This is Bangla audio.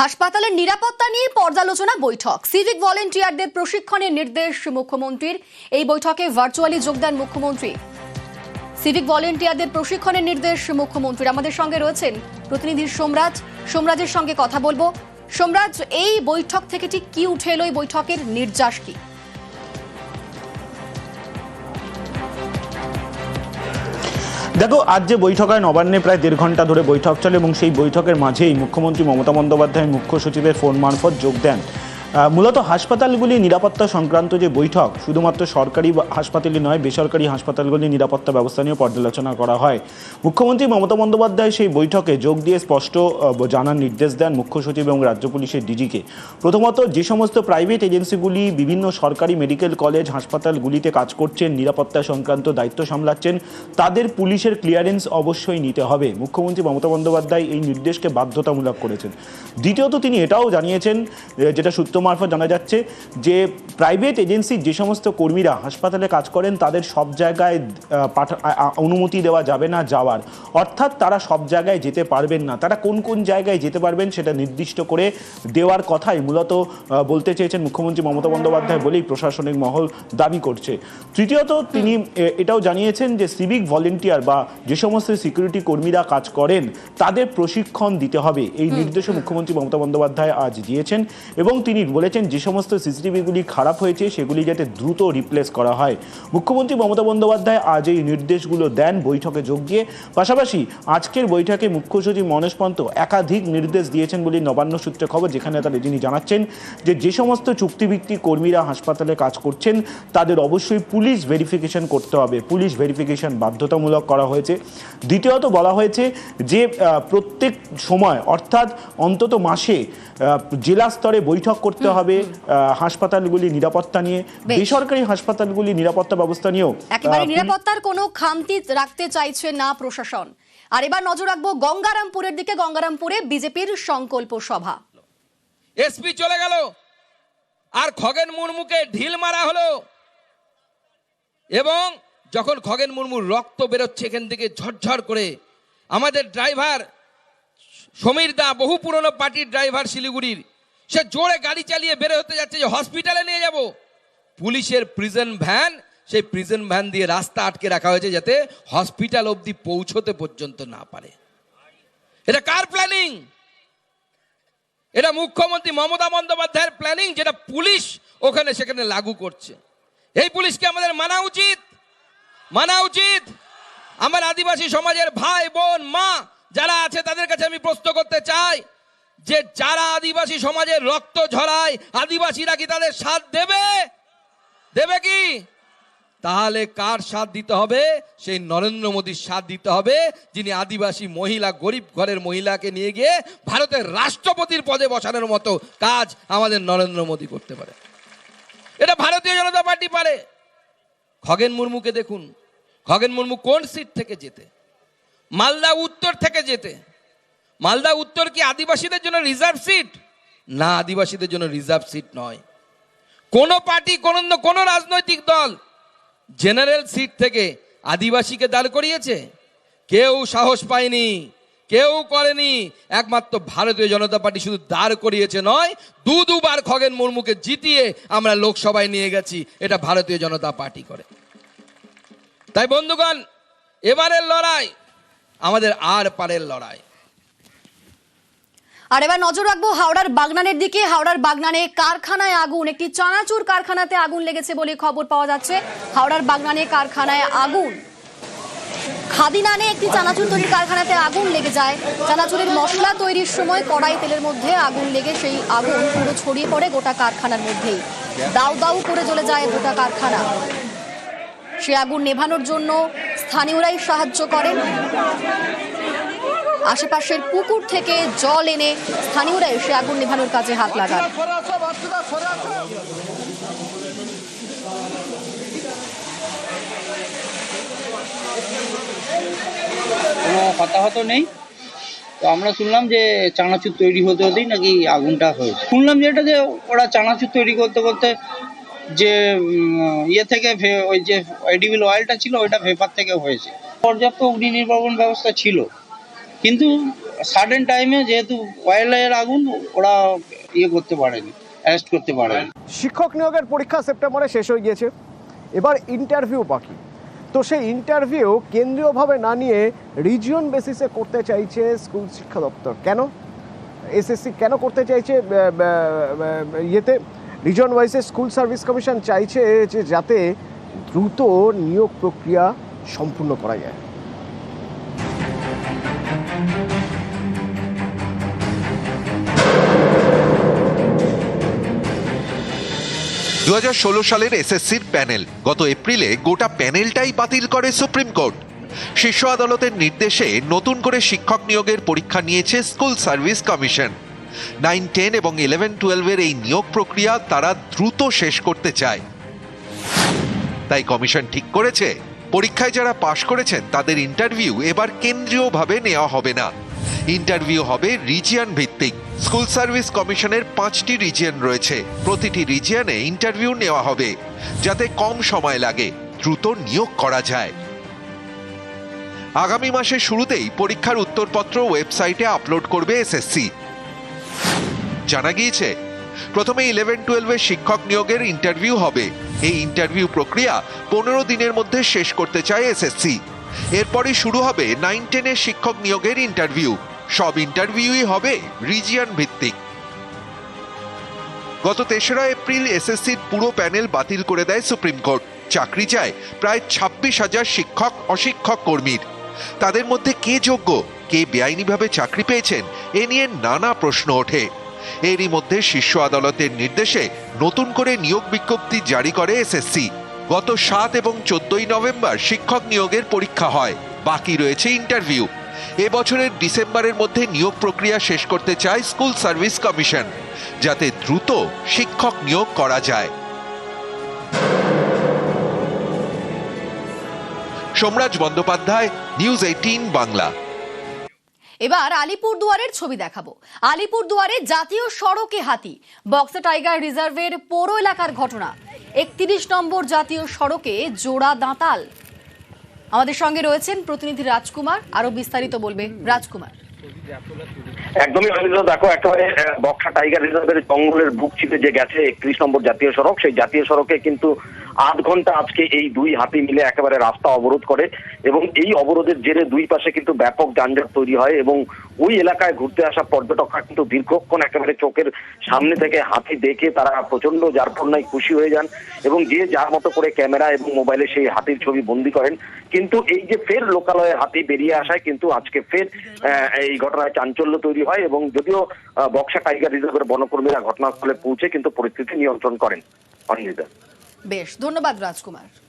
হাসপাতালের নিরাপত্তা নিয়ে পর্যালোচনা বৈঠক। সিভিক ভলেন্টিয়ারদের প্রশিক্ষণের নির্দেশ মুখ্যমন্ত্রীর। এই বৈঠকে ভার্চুয়ালি যোগদান মুখ্যমন্ত্রী। সিভিক ভলেন্টিয়ারদের প্রশিক্ষণের নির্দেশ মুখ্যমন্ত্রীর। আমাদের সঙ্গে রয়েছেন প্রতিনিধি সোমরাজ। সোমরাজের সঙ্গে কথা বলব। সোমরাজ, এই বৈঠক থেকে ঠিক কি উঠে এলো? এই বৈঠকের নির্যাস কি? দেখো, আজ যে বৈঠক হয়, নবান্নে প্রায় দেড় ঘণ্টা ধরে বৈঠক চলে এবং সেই বৈঠকের মাঝেই মুখ্যমন্ত্রী মমতা বন্দ্যোপাধ্যায় মুখ্য সচিবের ফোন মারফত যোগ দেন। মূলত হাসপাতালগুলি নিরাপত্তা সংক্রান্ত যে বৈঠক, শুধুমাত্র সরকারি হাসপাতালই নয়, বেসরকারি হাসপাতালগুলির নিরাপত্তা ব্যবস্থা নিয়ে পর্যালোচনা করা হয়। মুখ্যমন্ত্রী মমতা বন্দ্যোপাধ্যায় সেই বৈঠকে যোগ দিয়ে স্পষ্ট জানার নির্দেশ দেন মুখ্য সচিব এবং রাজ্য পুলিশের ডিজিকে। প্রথমত, যে সমস্ত প্রাইভেট এজেন্সিগুলি বিভিন্ন সরকারি মেডিকেল কলেজ, হাসপাতালগুলিতে কাজ করছেন, নিরাপত্তা সংক্রান্ত দায়িত্ব সামলাচ্ছেন, তাদের পুলিশের ক্লিয়ারেন্স অবশ্যই নিতে হবে। মুখ্যমন্ত্রী মমতা বন্দ্যোপাধ্যায় এই নির্দেশকে বাধ্যতামূলক করেছেন। দ্বিতীয়ত, তিনি এটাও জানিয়েছেন যেটা সূত্র মারফত জানা যাচ্ছে যে প্রাইভেট এজেন্সির যে সমস্ত কর্মীরা হাসপাতালে কাজ করেন তাদের সব জায়গায় পাঠা- অনুমতি দেওয়া যাবে না যাওয়ার। অর্থাৎ তারা সব জায়গায় যেতে পারবেন না। তারা কোন কোন জায়গায় যেতে পারবেন সেটা নির্দিষ্ট করে দেওয়ার কথাই মূলত বলতে চেয়েছেন মুখ্যমন্ত্রী মমতা বন্দ্যোপাধ্যায় বলেই প্রশাসনিক মহল দাবি করছে। তৃতীয়ত তিনি এটাও জানিয়েছেন যে সিভিক ভলেন্টিয়ার বা যে সমস্ত সিকিউরিটি কর্মীরা কাজ করেন তাদের প্রশিক্ষণ দিতে হবে। এই নির্দেশও মুখ্যমন্ত্রী মমতা বন্দ্যোপাধ্যায় আজ দিয়েছেন এবং তিনি বলেছেন, যে সমস্ত সিসিটিভিগুলি খারাপ হয়েছে, সেগুলি যাতে দ্রুত রিপ্লেস করা হয়। মুখ্যমন্ত্রী মমতা বন্দ্যোপাধ্যায় আজ এই নির্দেশগুলো দেন, বৈঠকে যোগ দিয়ে। পাশাপাশি আজকের বৈঠকে মুখ্য সচিব মনোজ পন্ত একাধিক নির্দেশ দিয়েছেন বলে নবান্ন সূত্রে খবর, যেখানে তারা তিনি জানাচ্ছেন যে যে সমস্ত চুক্তিভিত্তিক কর্মীরা হাসপাতালে কাজ করছেন, তাদের অবশ্যই পুলিশ ভেরিফিকেশন করতে হবে। পুলিশ ভেরিফিকেশন বাধ্যতামূলক করা হয়েছে। দ্বিতীয়ত বলা হয়েছে যে প্রত্যেক সময়, অর্থাৎ অন্তত মাসে জেলা স্তরে বৈঠক করতে হবে হাসপাতালগুলি নিরাপত্তা নিয়ে। বেসরকারি হাসপাতালগুলি নিরাপত্তা ব্যবস্থা নিয়েও একেবারে নিরাপত্তার কোনো খামতি রাখতে চাইছে না প্রশাসন। আর এবার নজর রাখব গঙ্গারামপুরের দিকে গঙ্গারামপুরে বিজেপির সংকল্প সভা। এসপি চলে গেল আর খগেন মুর্মুকে ঢিল মারা হলো। এবং যখন খগেন মুর্মুর রক্ত বেরোচ্ছে এখান থেকে ঝরঝর করে আমাদের ড্রাইভার সমীর দা বহু পুরনো পার্টির ড্রাইভার শিলিগুড়ির সে জোরে গাড়ি চালিয়ে বের হতে যাচ্ছে যে হসপিটালে নিয়ে যাব। পুলিশের প্রিজন ভ্যান সেই প্রিজন ভ্যান দিয়ে রাস্তা আটকে রাখা হয়েছে যাতে হসপিটাল অবধি পৌঁছতে পর্যন্ত না পারে। এটা কার প্ল্যানিং এটা মুখ্যমন্ত্রী মমতা বন্দ্যোপাধ্যায়ের প্ল্যানিং যেটা পুলিশ ওখানে সেখানে লাগু করছে। এই পুলিশকে আমাদের মানা উচিত। মানা উচিত। আমার আদিবাসী সমাজের ভাই, বোন, মা যারা আছে তাদের কাছে আমি প্রশ্ন করতে চাই। যে যারা আদিবাসী সমাজের রক্ত ঝরায়, আদিবাসীরা কি তাদের সাথ দেবে? দেবে কি? তাহলে কার সাথ দিতে হবে? সেই নরেন্দ্র মোদীর সাথ দিতে হবে, যিনি আদিবাসী মহিলা, গরিব ঘরের মহিলাকে নিয়ে গিয়ে ভারতের রাষ্ট্রপতির পদে বসানোর মতো কাজ আমাদের নরেন্দ্র মোদী করতে পারে। এটা ভারতীয় জনতা পার্টি পারে। খগেন মুর্মুকে দেখুন। খগেন মুর্মু কোন সিট থেকে যেতে মালদা উত্তর থেকে যেতে মালদা উত্তর কি আদিবাসীদের জন্য রিজার্ভ সিট না, আদিবাসীদের জন্য রিজার্ভ সিট নয়। কোন পার্টি, কোন কোন রাজনৈতিক দল জেনারেল সিট থেকে আদিবাসীকে দাঁড় করিয়েছে? কেউ সাহস পায়নি, কেউ করেনি। একমাত্র ভারতীয় জনতা পার্টি শুধু দাঁড় করিয়েছে নয়, দু দুবার খগেন মুর্মুকে জিতিয়ে আমরা লোকসভায় নিয়ে গেছি, এটা ভারতীয় জনতা পার্টি করে। তাই বন্ধুগণ, এবারের লড়াই আমাদের আর পারের লড়াই। আর এবার নজর রাখব হাওড়ার বাগনানের দিকে। হাওড়ার বাগনানে কারখানায় আগুন, একটি চানাচুর কারখানাতে আগুন লেগেছে বলে খবর পাওয়া যাচ্ছে। হাওড়ার বাগনানে কারখানায় আগুন। খাদিনানে একটি চানাচুর তৈরির কারখানাতে আগুন লেগে যায়। চানাচুরের মশলা তৈরির সময় কড়াই তেলের মধ্যে আগুন লেগে সেই আগুন পুরো ছড়িয়ে পড়ে গোটা কারখানার মধ্যেই। দাউ দাউ করে জ্বলে যায় গোটা কারখানা। সে আগুন নেভানোর জন্য স্থানীয়রাই সাহায্য করেন। আশেপাশের পুকুর থেকে জল এনে স্থানীয়রা এসে আগুন নেভানোর কাজে হাত লাগান। কোনো হতাহত নেই। তো আমরা শুনলাম যে চানাচুর তৈরি হতে হতেই নাকি আগুনটা হয়েছে। শুনলাম যেটা যে ওরা চানাচুর তৈরি করতে করতে যে ইয়ে থেকে ওই যে এডিবল অয়েলটা ছিল, ওইটা ভেপার থেকে হয়েছে। পর্যাপ্ত অগ্নি নির্বাপন ব্যবস্থা ছিল। কিন্তু সাডেন টাইমে যেহেতু ওয়াইল্ডের আগুন, ওরা ইয়ে করতে পারেনি অ্যারেস্ট করতে পারেনি। শিক্ষক নিয়োগের পরীক্ষা সেপ্টেম্বরে শেষ হয়ে গিয়েছে। এবার ইন্টারভিউ বাকি। তো সেই ইন্টারভিউ কেন্দ্রীয়ভাবে না নিয়ে রিজিয়ন বেসিসে করতে চাইছে স্কুল শিক্ষা দপ্তর। কেন? এসএসসি কেন করতে চাইছে? ইয়েতে রিজন ওয়াইজে স্কুল সার্ভিস কমিশন চাইছে যে যাতে দ্রুত নিয়োগ প্রক্রিয়া সম্পূর্ণ করা যায়। দু হাজার ষোলো সালের এসএসসির প্যানেল। গত এপ্রিলে গোটা প্যানেলটাই বাতিল করে সুপ্রিম কোর্ট। শীর্ষ আদালতের নির্দেশে নতুন করে শিক্ষক নিয়োগের পরীক্ষা নিয়েছে school service commission. Nine, ten এবং ইলেভেন, টুয়েলভের এই নিয়োগ প্রক্রিয়া তারা দ্রুত শেষ করতে চায়। তাই কমিশন ঠিক করেছে, পরীক্ষায় যারা পাশ করেছেন তাদের ইন্টারভিউ এবার কেন্দ্রীয়ভাবে নেওয়া হবে না। ইন্টারভিউ হবে রিজিয়ান ভিত্তিক। স্কুল সার্ভিস কমিশনের পাঁচটি রিজিয়ন রয়েছে। প্রতিটি রিজিয়নে ইন্টারভিউ নেওয়া হবে, যাতে কম সময় লাগে, দ্রুত নিয়োগ করা যায়। আগামী মাসের শুরুতেই পরীক্ষার উত্তরপত্র ওয়েবসাইটে আপলোড করবে এসএসসি। জানা গিয়েছে, প্রথমে ইলেভেন টুয়েলভের শিক্ষক নিয়োগের ইন্টারভিউ হবে। এই ইন্টারভিউ প্রক্রিয়া পনেরো দিনের মধ্যে শেষ করতে চায় এসএসসি। এরপরই শুরু হবে নাইন টেনের শিক্ষক নিয়োগের ইন্টারভিউ। সব ইন্টারভিউই হবে রিজিয়ন ভিত্তিক। গত তেসরা এপ্রিল এসএসসির পুরো প্যানেল বাতিল করে দেয় সুপ্রিম কোর্ট। চাকরি চায় প্রায় ছাব্বিশ হাজার শিক্ষক, অশিক্ষক কর্মীর। তাদের মধ্যে কে যোগ্য, কে বেআইনিভাবে চাকরি পেয়েছেন, এ নিয়ে নানা প্রশ্ন ওঠে। এরই মধ্যে শীর্ষ আদালতের নির্দেশে নতুন করে নিয়োগ বিজ্ঞপ্তি জারি করে এসএসসি গত সাত এবং চোদ্দই নভেম্বর শিক্ষক নিয়োগের পরীক্ষা হয়। বাকি রয়েছে ইন্টারভিউ এবছরের ডিসেম্বরের মধ্যে নিয়োগ প্রক্রিয়া শেষ করতে চায় স্কুল সার্ভিস কমিশন, যাতে দ্রুত শিক্ষক নিয়োগ করা যায়। Somraj Bandyopadhyay, news eighteen Bangla. এবার আলিপুর দুয়ারের ছবি দেখাবো। আলিপুর দুয়ারে জাতীয় সড়কে হাতি, বক্সা টাইগার রিজার্ভের পৌর এলাকার ঘটনা। একত্রিশ নম্বর জাতীয় সড়কে জোড়া দাঁতাল। আমাদের সঙ্গে রয়েছেন প্রতিনিধি রাজকুমার, আরও বিস্তারিত বলবে রাজকুমার। একদমই রবীন্দ্র দেখো, একেবারে বক্সা টাইগার রিজার্ভের জঙ্গলের বুক চিপে যে গেছে একত্রিশ নম্বর জাতীয় সড়ক, সেই জাতীয় সড়কে কিন্তু আধ ঘণ্টা আজকে এই দুই হাতি মিলে একেবারে রাস্তা অবরোধ করে এবং এই অবরোধের জেরে দুই পাশে কিন্তু ব্যাপক যানজট তৈরি হয় এবং ওই এলাকায় ঘুরতে আসা পর্যটকরা কিন্তু দীর্ঘক্ষণ একেবারে চোখের সামনে থেকে হাতি দেখে তারা প্রচণ্ড যারপন্যায় খুশি হয়ে যান এবং যে যার মতো করে ক্যামেরা এবং মোবাইলে সেই হাতির ছবি বন্দি করেন। কিন্তু এই যে ফের লোকালয়ে হাতি বেরিয়ে আসায় কিন্তু আজকে ফের এই ঘটনায় চাঞ্চল্য তৈরি হয় এবং যদিও বক্সা টাইগার রিজার্ভের বনকর্মীরা ঘটনাস্থলে পৌঁছে কিন্তু পরিস্থিতি নিয়ন্ত্রণ করেন। অনিন্দিতা বেশ ধন্যবাদ রাজকুমার।